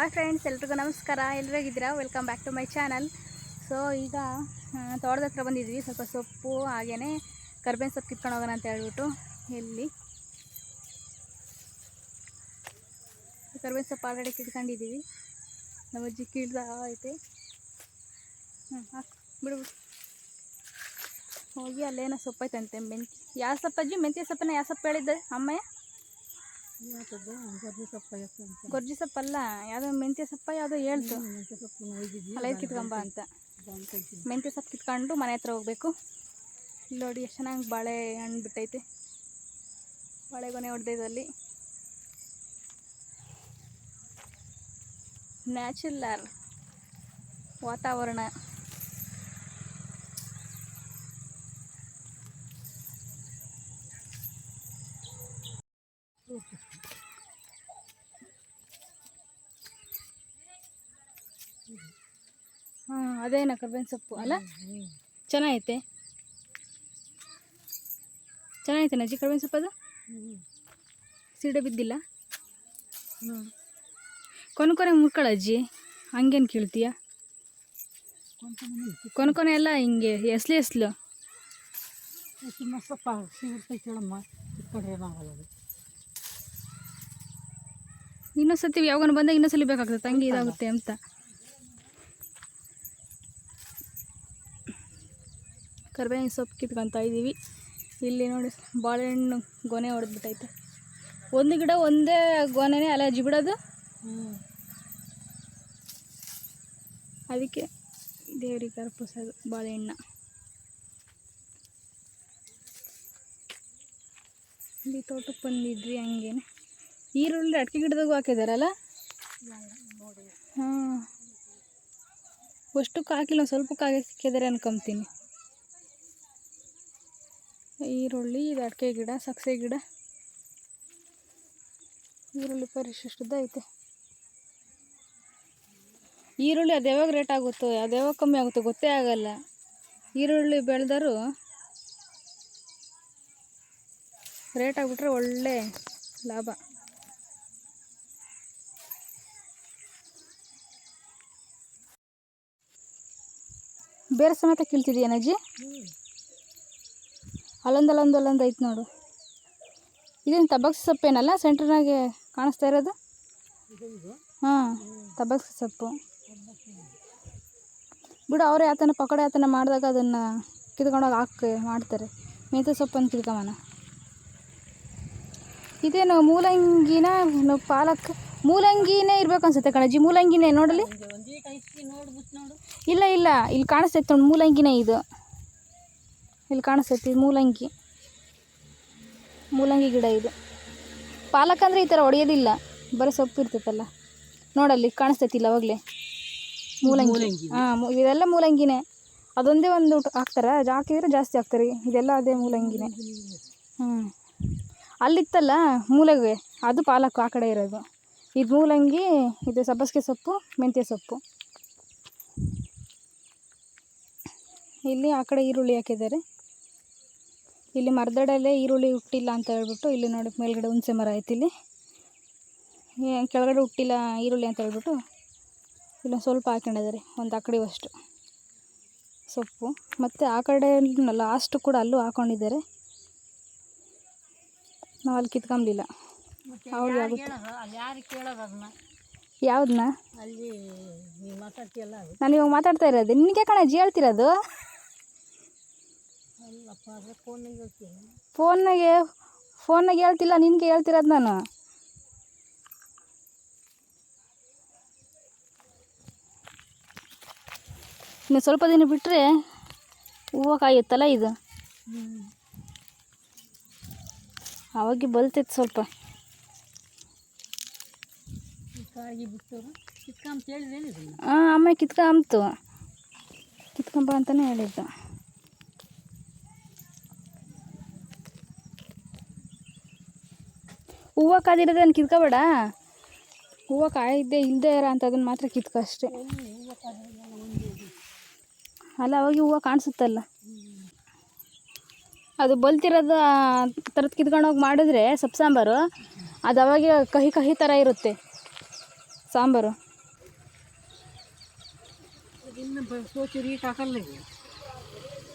Hi friends, ಎಲ್ರಿಗೂ ನಮಸ್ಕಾರ. ಎಲ್ರಿಗಿದ್ದೀರಾ welcome back to my channel so ಈಗ ತೋಟದ ಹತ್ರ ಬಂದಿದ್ವಿ. ಸ್ವಲ್ಪ ಸೊಪ್ಪು ಹಾಗೇ ಕರ್ಬೇವಿನ ಸೊಪ್ಪು ಕಿತ್ಕೊಂಡು ಹೋಗೋಣ ಅಂತ ಹೇಳ್ಬಿಟ್ಟು ಇಲ್ಲಿ ಕರ್ಬೇವಿನ ಸೊಪ್ಪು ಆಲ್ರೆಡಿ ಕಿತ್ಕೊಂಡಿದ್ದೀವಿ. ನಮ್ಮ ಅಜ್ಜಿ ಕೀಳ್ದ ಐತೆ. ಹ್ಞೂ ಬಿಡು ಬಿಡು. ಹೋಗಿ ಅಲ್ಲೇನೋ ಸೊಪ್ಪು ಐತಂತೆ ಮೆಂತ್ಯ. ಯಾವ ಸೊಪ್ಪಜ್ಜಿ ಮೆಂತ್ಯ ಸೊಪ್ಪನ್ನ ಯಾವ ಸೊಪ್ಪು ಹೇಳಿದ್ದೆ? ಅಮ್ಮಯ್ಯ ಇವತ್ತದ್ದು ಗರ್ಭ ಸೊಪ್ಪು ಎಷ್ಟು ಅಂತ ಗೊರ್ಜಿ ಸೊಪ್ಪಲ್ಲ ಯಾವುದೋ ಮೆಂತ್ಯ ಸೊಪ್ಪ ಯಾವುದೋ ಹೇಳ್ತು. ಅಲ್ಲ ಕಿತ್ಕೊಂಬ ಅಂತ. ಮೆಂತ್ಯ ಸೊಪ್ಪು ಕಿತ್ಕೊಂಡು ಮನೆ ಹತ್ರ ಹೋಗ್ಬೇಕು. ಇಲ್ಲಿ ನೋಡಿ ಎಷ್ಟು ಚೆನ್ನಾಗಿ ಬಾಳೆ ಹಣ್ಣು ಬಿಟ್ಟೈತೆ. ಬಾಳೆಗೊನೆ ಹೊಡೆದೈತೆ ಅಲ್ಲಿ ನ್ಯಾಚುರಲ್ ವಾತಾವರಣ. ಅದೇನ ಕರ್ಬೇವಿನ ಸೊಪ್ಪು ಅಲ್ಲ? ಚೆನ್ನಾಗೈತೆ. ಚೆನ್ನಾಗೈತೆ ನಜ್ಜಿ ಕರ್ಬೇವಿನ ಸೊಪ್ಪು ಅದು ಸೀಡೆ ಬಿದ್ದಿಲ್ಲ? ಕೊನೆ ಕೊನೆ ಮುಟ್ಕೊಳ್ಳ ಅಜ್ಜಿ. ಹಂಗೇನು ಕೀಳ್ತೀಯ? ಕೊನೆ ಕೊನೆ ಎಲ್ಲ ಹಿಂಗೆ ಎಸ್ಲು ಎಸ್ಲು. ಇನ್ನೊಂದ್ಸತಿ ಯಾವಾಗ ಬಂದಾಗ ಇನ್ನೊಂದ್ಸಲಿ ಬೇಕಾಗ್ತದೆ. ತಂಗಿ ಇದಾಗುತ್ತೆ ಅಂತ. ಕರ್ಬೇವಿನ ಸೊಪ್ಪು ಕಿತ್ಕೊತಾ ಇದ್ದೀವಿ. ಇಲ್ಲಿ ನೋಡಿ ಬಾಳೆಹಣ್ಣು ಗೊನೆ ಹೊಡೆದ್ಬಿಟ್ಟೈತೆ ಒಂದು ಗಿಡ ಒಂದೇ ಗೊನೆನೇ ಅಲರ್ಜಿ ಬಿಡೋದು. ಅದಕ್ಕೆ ದೇವ್ರಿಗೆ ಕರ್ಪಿಸೋದು ಬಾಳೆಹಣ್ಣ. ಇಲ್ಲಿ ತೋಟಕ್ಕೆ ಬಂದಿದ್ವಿ ಹಂಗೇನೆ. ಈರುಳ್ಳಿ ಅಡಿಕೆ ಗಿಡದಾಗೂ ಹಾಕಿದಾರಲ್ಲ? ಹಾಂ. ಅಷ್ಟಕ್ಕೆ ಹಾಕಿಲ್ಲ ಸ್ವಲ್ಪ ಸ್ವಲ್ಪಕ್ಕೆ ಸಿಕ್ಕಿದ್ದಾರೆ ಅನ್ಕೊಂತೀನಿ. ಈರುಳ್ಳಿ, ಇದು ಅಡಿಕೆ ಗಿಡ, ಸಕ್ಸೆ ಗಿಡ. ಈರುಳ್ಳಿ ಪರಿಶಿಷ್ಟದ ಐತೆ. ಈರುಳ್ಳಿ ಅದು ಯಾವಾಗ ರೇಟ್ ಆಗುತ್ತೋ, ಅದು ಯಾವಾಗ ಕಮ್ಮಿ ಆಗುತ್ತೋ ಗೊತ್ತೇ ಆಗಲ್ಲ. ಈರುಳ್ಳಿ ಬೆಳೆದರೂ ರೇಟ್ ಆಗಿಬಿಟ್ರೆ ಒಳ್ಳೆ ಲಾಭ. ಬೇರೆ ಸಮೇತ ಕೀಳ್ತಿದ್ಯೇನಜ್ಜಿ ಅಲ್ಲೊಂದು ಅಲ್ಲೊಂದು ಅಲ್ಲೊಂದು ಐತೆ ನೋಡು. ಇದೇನು ತಬಕ್ಸಿ ಸೊಪ್ಪೇನಲ್ಲ ಸೆಂಟ್ರ್ನಾಗೆ ಕಾಣಿಸ್ತಾ ಇರೋದು? ಹಾಂ, ತಬಕ್ಸಿ ಸೊಪ್ಪು. ಬಿಡು, ಅವರೇ ಆತನ ಪಕೋಡೆ ಆತನ ಮಾಡಿದಾಗ ಅದನ್ನು ಕಿತ್ಕೊಂಡೋಗಿ ಹಾಕಿ ಮಾಡ್ತಾರೆ. ಮೆಂತ್ಯ ಸೊಪ್ಪನ್ನು ಕಿತ್ಕೊಂಬನ. ಇದೇನು ಮೂಲಂಗಿನ ಪಾಲಕ್? ಮೂಲಂಗಿನೇ ಇರ್ಬೇಕು ಅನ್ಸುತ್ತೆ ಕಣಜಿ ಮೂಲಂಗಿನೇ ನೋಡಲಿ? ಇಲ್ಲ ಇಲ್ಲ, ಇಲ್ಲಿ ಕಾಣಿಸ್ತೈತೆ ನೋಡಿ, ಮೂಲಂಗಿನೇ ಇದು. ಇಲ್ಲಿ ಕಾಣಿಸ್ತೈತಿ ಮೂಲಂಗಿ. ಮೂಲಂಗಿ ಗಿಡ ಇದು. ಪಾಲಕ್ ಅಂದರೆ ಈ ಥರ ಹೊಡೆಯೋದಿಲ್ಲ ಬರೀ ಸೊಪ್ಪು ಇರ್ತೈತಲ್ಲ. ನೋಡಲ್ಲಿ ಕಾಣಿಸ್ತೈತಿಲ್ಲ ಅವಾಗಲೇ. ಮೂಲಂಗಿ. ಹಾಂ ಇದೆಲ್ಲ ಮೂಲಂಗಿನೇ. ಅದೊಂದೇ ಒಂದು ಹಾಕ್ತಾರೆ ಹಾಕಿದ್ರೆ ಜಾಸ್ತಿ ಹಾಕ್ತಾರೆ ಇದೆಲ್ಲ ಅದೇ ಮೂಲಂಗಿನೇ. ಹ್ಞೂ ಅಲ್ಲಿತ್ತಲ್ಲ ಮೂಲಂಗಿ ಅದು ಪಾಲಕ್ ಆ ಕಡೆ ಇರೋದು. ಇದು ಮೂಲಂಗಿ ಇದು ಸಬ್ಬಸಿಗೆ ಸೊಪ್ಪು ಮೆಂತ್ಯ ಸೊಪ್ಪು. ಇಲ್ಲಿ ಆ ಕಡೆ ಈರುಳ್ಳಿ ಹಾಕಿದ್ದಾರೆ. ಇಲ್ಲಿ ಮರದಡಲ್ಲೇ ಈರುಳ್ಳಿ ಹುಟ್ಟಿಲ್ಲ ಅಂತ ಹೇಳ್ಬಿಟ್ಟು ಇಲ್ಲಿ ನೋಡಿ ಮೇಲ್ಗಡೆ ಹುಣಸೆ ಮರ ಐತಿ ಇಲ್ಲಿ. ಕೆಳಗಡೆ ಹುಟ್ಟಿಲ್ಲ ಈರುಳ್ಳಿ ಅಂತ ಹೇಳ್ಬಿಟ್ಟು ಇಲ್ಲೊಂದು ಸ್ವಲ್ಪ ಹಾಕೊಂಡಿದ್ದಾರೆ ಒಂದು ಅಷ್ಟು. ಸೊಪ್ಪು. ಮತ್ತು ಆ ಕಡೆ ಲಾಸ್ಟ್ ಕೂಡ ಅಲ್ಲೂ ಹಾಕೊಂಡಿದ್ದಾರೆ. ನಾವು ಅಲ್ಲಿ ಕಿತ್ಕೊಂಬಲಿಲ್ಲ ಆಗುತ್ತೆ. ಅದನ್ನ? ಯಾವ್ದನ್ನ ನಾನು ಇವಾಗ ಮಾತಾಡ್ತಾ ಇರೋದು. ನಿನಗೆ ಕಣ ಅಜ್ಜಿ ಹೇಳ್ತಿರೋದು? ಫೋನ್ನಾಗೆ ಫೋನ್ನಾಗೆ ಹೇಳ್ತಿಲ್ಲ ನಿನಗೆ ಹೇಳ್ತಿರೋದು ನಾನು. ಇನ್ನು ಸ್ವಲ್ಪ ದಿನ ಬಿಟ್ಟರೆ ಹೂವು ಕಾಯುತ್ತಲ್ಲ ಇದು? ಅವಾಗ ಬಲ್ತೈತೆ ಸ್ವಲ್ಪ. ಹಾಂ ಅಮ್ಮ ಕಿತ್ಕೊಂಬತ್ತು ಕಿತ್ಕೊಂಬ ಅಂತಲೇ ಹೇಳಿದ್ದು. ಹೂವು ಕಾದಿರೋದನ್ನು ಕಿತ್ಕೋಬೇಡ. ಹೂವು ಕಾಯಿದ್ದೆ ಇಲ್ಲದೆ ಇರೋ ಅಂಥದನ್ನು ಮಾತ್ರ ಕಿತ್ಕೋ ಅಷ್ಟೇ. ಅಲ್ಲ ಅವಾಗ ಹೂವು ಕಾಣಿಸುತ್ತಲ್ಲ. ಅದು ಬಲ್ತಿರೋದು ಥರದ್ದು ಕಿತ್ಕೊಂಡೋಗಿ ಮಾಡಿದ್ರೆ ಸೊಪ್ಪು ಸಾಂಬಾರು ಅದು ಅವಾಗ ಕಹಿ ಕಹಿ ಥರ ಇರುತ್ತೆ ಸಾಂಬಾರು.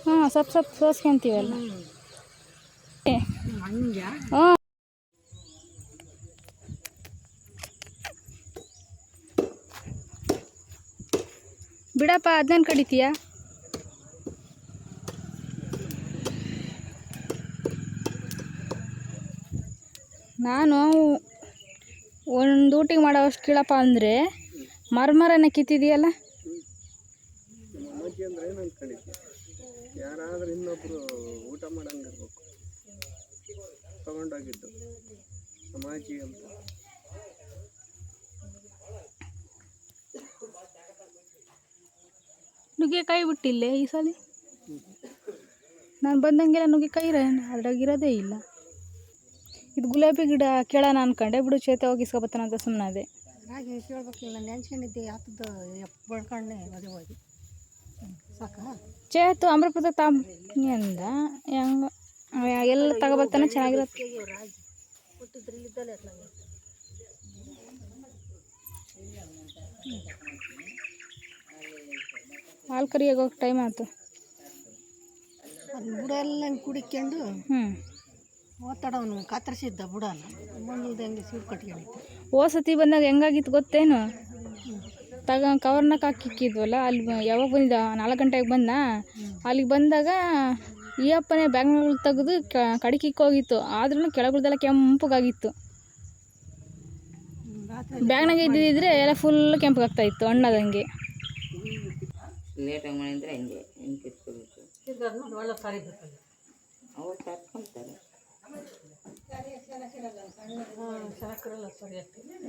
ಹಾಂ ಸೊಪ್ಪು ಸೊಪ್ಪು ಸೋಸ್ಕೊಂತೀವಲ್ಲ. ಹ್ಞೂ ಬಿಡಪ್ಪ ಅದನ್ನ ಕಡಿತೀಯ ನಾನು ಒಂದು ಊಟಿಗೆ ಮಾಡೋವಷ್ಟು ಕೀಳಪ್ಪ ಅಂದರೆ ಮರ್ಮರನ್ನ ಕಿತ್ತಿದೆಯಲ್ಲ ಯಾರಾದ್ರೂ ಇನ್ನೊಬ್ರು ಊಟ ಮಾಡಂಗಿರ್ಬೇಕು. ತಗೊಂಡೋಗಿದ್ದು. ಸಮಾಜಿ ಅಂತ. ನುಗ್ಗೆಕಾಯಿ ಬಿಟ್ಟಿಲ್ಲೇ ಈ ಸಲ? ನಾನು ಬಂದಂಗೆಲ್ಲ ನುಗ್ಗೆಕಾಯಿ ಅದ್ರಾಗ ಇರೋದೇ ಇಲ್ಲ. ಇದು ಗುಲಾಬಿ ಗಿಡ ಕೇಳೋಣ ಅನ್ಕೊಂಡೆ. ಬಿಡು ಚೇತೆ ಹೋಗಿ ಇಸ್ಕೊಬತ್ತಾನಂತ ಸುಮ್ಮನೆ ಅದೇ ಹಾಗೆ ಕೇಳ್ಬೇಕಿಲ್ಲ ನೆನ್ಸ್ಕೊಂಡಿದ್ದೆ ಯಾತದ್ದು ಬಳ್ಕೊಂಡೆ ಅದೇ ಹೋಗಿ. ಸಾಕ? ಚೇತು ಅಮೃತ ತಾಂಬನಿ ಅಂದ? ಹೆಂಗ? ಎಲ್ಲ ತಗೋಬತ್ತಾನ ಚೆನ್ನಾಗಿರುತ್ತೆ. ಕೊಟ್ಟಿದ್ರಲ್ಲಿದ್ದಲ್ಲೇ ಹಾಲು ಕರಿಯಾಗ ಹೋಗಿ ಟೈಮ್ ಆಯ್ತು. ಅದು ಬುಡಲ್ಲ ಕುಡಿಕೊಂಡು ಹ್ಞೂ ಸೀಟ್ ಕಟ್ಕೊಂಡಿತ್ತು. ಓ ಸತಿ ಬಂದಾಗ ಹೆಂಗಾಗಿತ್ತು ಗೊತ್ತೇನು? ತಗ ಕವರ್ನಾಗ ಹಾಕಿಕ್ಕಿದ್ವಲ್ಲ ಅಲ್ಲಿ ಯಾವಾಗ ಬಂದಿದ್ದ? ನಾಲ್ಕು ಗಂಟೆಗೆ ಬಂದ? ಅಲ್ಲಿಗೆ ಬಂದಾಗ ಈ ಅಪ್ಪನೇ ಬ್ಯಾಗ್ನಲ್ಲಿ ತೆಗೆದು ಕಡಿಕಿಕ್ಕೆ ಹೋಗಿತ್ತು ಆದ್ರೂ ಕೆಳಗುಳ್ದೆಲ್ಲ ಕೆಂಪಗಾಗಿತ್ತು. ಬ್ಯಾಂಗ್ನಾಗ ಬ್ಯಾಗ್ನಾಗ ಇದ್ದಿದ್ರೆ ಎಲ್ಲ ಫುಲ್ ಕೆಂಪಗಾಗ್ತಾಯಿತ್ತು ಹಣ್ಣಾದಂಗೆ. ಲೇಟಾಗಿ ಮಾಡಿದ್ರೆ ಹಿಂಗೆ ಹಿಂಗೆ ಕಿತ್ಕೋಬೇಕು? ಒಳ್ಳೆ ಅವ್ರು ತರ್ಕೊಂತಾರೆ.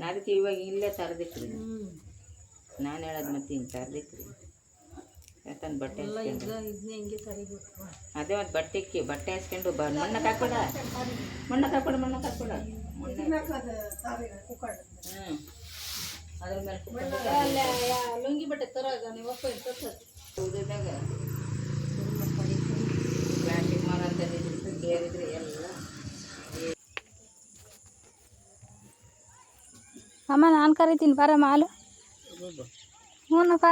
ಅದಕ್ಕೆ ಇವಾಗ ಇಲ್ಲೇ ತರದಿಕ್ರಿ. ನಾನು ಹೇಳೋದು ಮತ್ತೆ ಹಿಂಗೆ ತರದಿಕ್ರಿ. ಯಾಕಂದ್ರೆ ಬಟ್ಟೆ ಅದೇ ಒಂದು ಬಟ್ಟೆಕ್ಕೆ ಬಟ್ಟೆ ಹಾಸ್ಕೊಂಡು ಬ ಮಣ್ಣಕ್ಕೆ ಹಾಕ್ಬೇಡ ಮಣ್ಣ ಹಾಕ್ಬೇಡ ಮಣ್ಣ ಹಾಕ್ಬೇಡ ಹ್ಞೂ ಅದ್ರ ಮೇಲೆ ಲುಂಗಿ ಬಟ್ಟೆ ತರಾಗ ನೀವು ಉಳಿದಾಗ ಪ್ಲಾಸ್ಟಿಕ್ ಮರ ಅಂತ ನಿಂತು ಕೇರಿದ್ರೆ ಎಲ್ಲ. ಅಮ್ಮ ನಾನು ಕರಿತೀನಿ ಬರಮ್ಮ ಹಾಲು ಹ್ಞೂನಪ್ಪ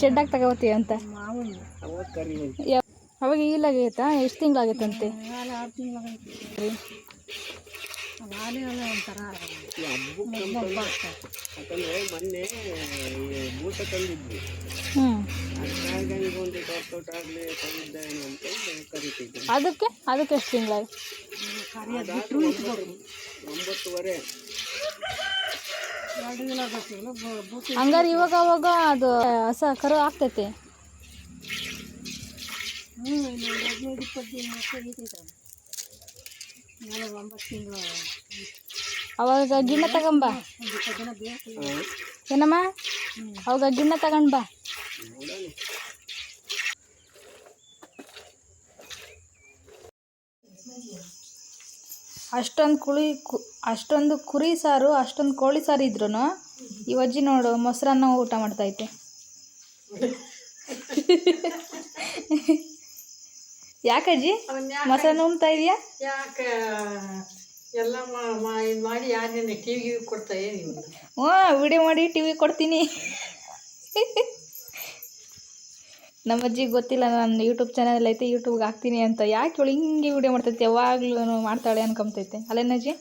ಶೆಡ್ಡಾಗಿ ತಗೋತೀವಿ ಅಂತ. ಅವಾಗ ಈಗಲಾಗೈತಾ ಎಷ್ಟು ತಿಂಗಳಾಗೈತಂತೆ ಎಲ್ಲ ಒಂಥರ. ಯಾಕಂದ್ರೆ ಮೊನ್ನೆ ಬೂಟ ತಂದಿದ್ವಿ. ಒಂದು ವರ್ಕೌಟ್ ಆಗಲಿ ಕರಿತಿದ್ದೆ. ಅದಕ್ಕೆ? ಅದಕ್ಕೆ ಎಷ್ಟು ತಿಂಗಳು ಒಂಬತ್ತುವರೆ. ಹಂಗಾರೆ ಇವಾಗ ಅವಾಗ ಅದು ಹೊಸ ಕರು ಆಗ್ತೈತಿ. ಹ್ಞೂ ಇನ್ನೊಂದು ಹದಿನೈದು ಇಪ್ಪತ್ತು ದಿನ ಮತ್ತೆ ಈತೈತೆ ನಾನು ಒಂಬತ್ತು ತಿಂಗಳು ಅವಾಗ ಗಿಣ್ಣ ತಗೊಂಬ ಏನಮ್ಮ? ಅವಾಗ ಗಿಣ್ಣ ತಗೊಂಡ್ಬ ಅಷ್ಟೊಂದು ಕುಳಿ ಕು, ಅಷ್ಟೊಂದು ಕುರಿ ಸಾರು, ಅಷ್ಟೊಂದು ಕೋಳಿ ಸಾರು ಇದ್ರು ಈ ಅಜ್ಜಿ ನೋಡು, ಮೊಸರನ್ನ ಊಟ ಮಾಡ್ತೈತೆ ಯಾಕಜ್ಜಿ? ಮೊಸರು ನುಂಗ್ತಾ ಇದೆಯಾ? ಯಾಕೆ? ಎಲ್ಲ ಮಾಡಿ ಯಾರನ್ನ ಟಿ ವಿ ಕೊಡ್ತಾ ಹ್ಞೂ ವಿಡಿಯೋ ಮಾಡಿ ಟಿ ವಿ ಕೊಡ್ತೀನಿ. ನಮ್ಮ ಅಜ್ಜಿಗೆ ಗೊತ್ತಿಲ್ಲ ನಾನು ಯೂಟ್ಯೂಬ್ ಚಾನಲ್ ಐತೆ ಯೂಟ್ಯೂಬ್ಗೆ ಹಾಕ್ತೀನಿ ಅಂತ. ಯಾಕೆ ಇವಳು ಹಿಂಗೆ ವಿಡಿಯೋ ಮಾಡ್ತೈತೆ? ಯಾವಾಗಲೂ ಮಾಡ್ತಾಳೆ ಅನ್ಕೊಂತೈತೆ ಅಲ್ಲೇನಜ್ಜಿ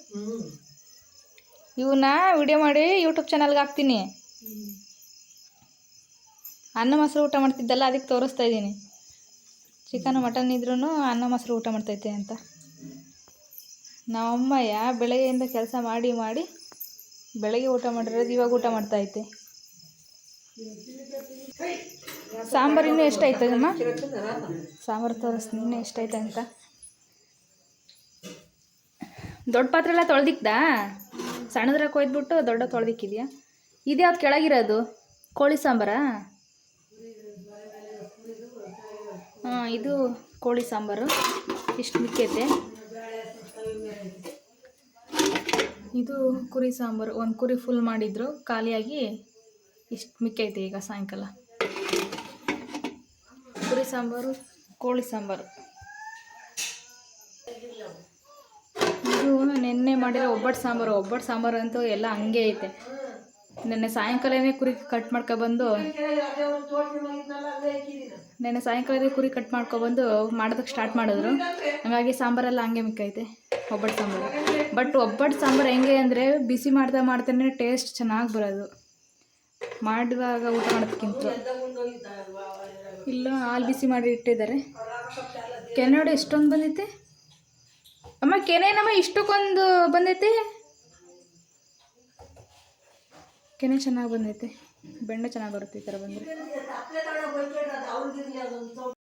ಇವನ್ನ ವಿಡಿಯೋ ಮಾಡಿ ಯೂಟ್ಯೂಬ್ ಚಾನಲ್ಗೆ ಹಾಕ್ತೀನಿ. ಅನ್ನ ಮೊಸರು ಊಟ ಮಾಡ್ತಿದ್ದಲ್ಲ ಅದಕ್ಕೆ ತೋರಿಸ್ತಾ ಇದ್ದೀನಿ. ಚಿಕನ್ ಮಟನ್ ಇದ್ರೂ ಅನ್ನ ಮೊಸರು ಊಟ ಮಾಡ್ತೈತೆ ಅಂತ. ನಮ್ಮಮ್ಮಯ್ಯ ಬೆಳಗ್ಗೆಯಿಂದ ಕೆಲಸ ಮಾಡಿ ಮಾಡಿ ಬೆಳಗ್ಗೆ ಊಟ ಮಾಡಿರೋದು ಇವಾಗ ಊಟ ಮಾಡ್ತೈತೆ. ಸಾಂಬಾರು ಇನ್ನೂ ಎಷ್ಟಾಯ್ತದಮ್ಮ ಸಾಂಬಾರು ತೋರಿಸ್ತೀನಿ ಇನ್ನೂ ಎಷ್ಟೈತೆ ಅಂತ. ದೊಡ್ಡ ಪಾತ್ರೆ ಎಲ್ಲ ತೊಳೆದಿಕ್ದಾ? ಸಣ್ಣದ್ರಾಗ ಕೊಯ್ದ್ಬಿಟ್ಟು ದೊಡ್ಡ ತೊಳೆದಿಕ್ಕಿದ್ಯಾ? ಇದ್ಯಾವ್ದು ಕೆಳಗಿರೋದು? ಕೋಳಿ ಸಾಂಬಾರಾ? ಇದು ಕೋಳಿ ಸಾಂಬಾರು. ಇಷ್ಟು ಮಿಕ್ಕೈತೆ. ಇದು ಕುರಿ ಸಾಂಬಾರು. ಒಂದು ಕುರಿ ಫುಲ್ ಮಾಡಿದ್ರು. ಖಾಲಿಯಾಗಿ ಇಷ್ಟು ಮಿಕ್ಕೈತೆ ಈಗ ಸಾಯಂಕಾಲ. ಕುರಿ ಸಾಂಬಾರು, ಕೋಳಿ ಸಾಂಬಾರು. ಇದು ನೆನ್ನೆ ಮಾಡಿರೋ ಒಬ್ಬಟ್ಟು ಸಾಂಬಾರು. ಒಬ್ಬಟ್ಟು ಸಾಂಬಾರು ಅಂತೂ ಎಲ್ಲ ಹಂಗೆ ಐತೆ. ನೆನ್ನೆ ಸಾಯಂಕಾಲನೇ ಕುರಿ ಕಟ್ ಮಾಡ್ಕೊಬಂದು ನೆನ್ನೆ ಸಾಯಂಕಾಲದ ಕುರಿ ಕಟ್ ಮಾಡ್ಕೊಬಂದು ಮಾಡೋದಕ್ಕೆ ಸ್ಟಾರ್ಟ್ ಮಾಡಿದ್ರು. ಹಾಗಾಗಿ ಸಾಂಬಾರೆಲ್ಲ ಹಂಗೆ ಮಿಕ್ಕೈತೆ, ಒಬ್ಬಟ್ಟು ಸಾಂಬಾರು. ಬಟ್ ಒಬ್ಬಟ್ಟು ಸಾಂಬಾರು ಹೆಂಗೆ ಅಂದರೆ ಬಿಸಿ ಮಾಡ್ತಾ ಮಾಡ್ತಾನೆ ಟೇಸ್ಟ್ ಚೆನ್ನಾಗಿ ಬರೋದು. ಮಾಡುವಾಗ ಊಟ ಮಾಡೋದಕ್ಕಿಂತ ಇಲ್ಲ ಹಾಲು ಬಿಸಿ ಮಾಡಿ ಇಟ್ಟಿದ್ದಾರೆ. ಕೆನೆ ನೋಡಿ ಎಷ್ಟೊಂದು ಬಂದೈತೆ? ಅಮ್ಮ, ಕೆನೆನಮ್ಮ, ಇಷ್ಟಕ್ಕೊಂದು ಬಂದೈತೆ? ಕೆನೆ ಚೆನ್ನಾಗಿ ಬಂದೈತೆ. ಬೆಣ್ಣೆ ಚೆನ್ನಾಗಿ ಬರುತ್ತೆ ಈ ಥರ ಬಂದರೆ.